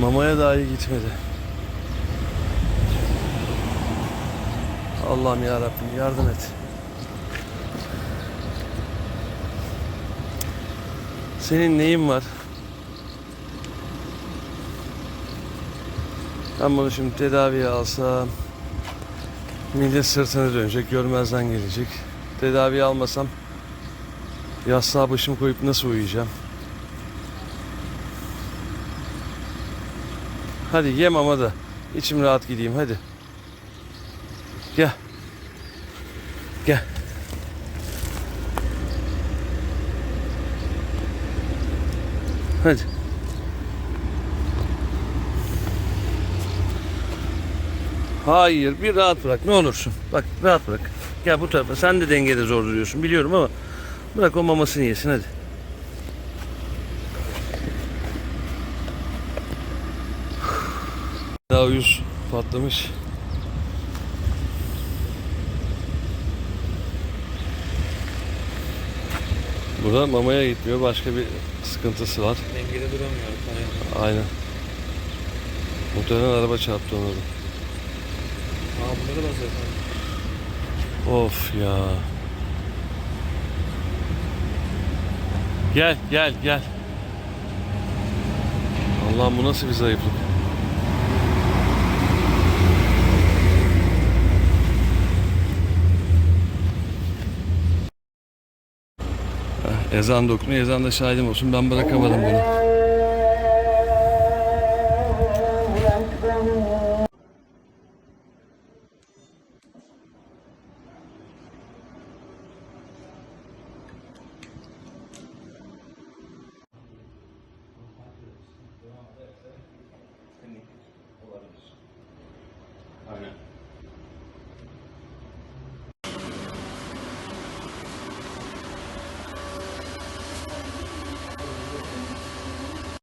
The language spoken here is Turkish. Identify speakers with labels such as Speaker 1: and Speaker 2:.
Speaker 1: Mamaya dahi gitmedi. Allah'ım ya Rabbim yardım et. Senin neyin var? Ben bunu şimdi tedaviye alsam millet sırtını dönecek, görmezden gelecek. Tedaviye almasam yastığa başımı koyup nasıl uyuyacağım? Hadi yem ama da içim rahat gideyim hadi. Gel. Gel. Hadi. Hayır bir rahat bırak ne olursun. Bak rahat bırak. Gel bu tarafa. Sen de dengede zor duruyorsun biliyorum ama bırak o mamasını yesin hadi. Daha uyuz patlamış. Bu da mamaya gitmiyor. Başka bir sıkıntısı var.
Speaker 2: Dengede duramıyor. Hani,
Speaker 1: Aynen. Muhtemelen araba çarptı da.
Speaker 2: aa bunları zaten.
Speaker 1: Of ya. Gel gel gel. Allah'ım bu nasıl bir zayıflık. Ezan dokunuyor. Ezan da şahidim olsun. Ben bırakamadım bunu.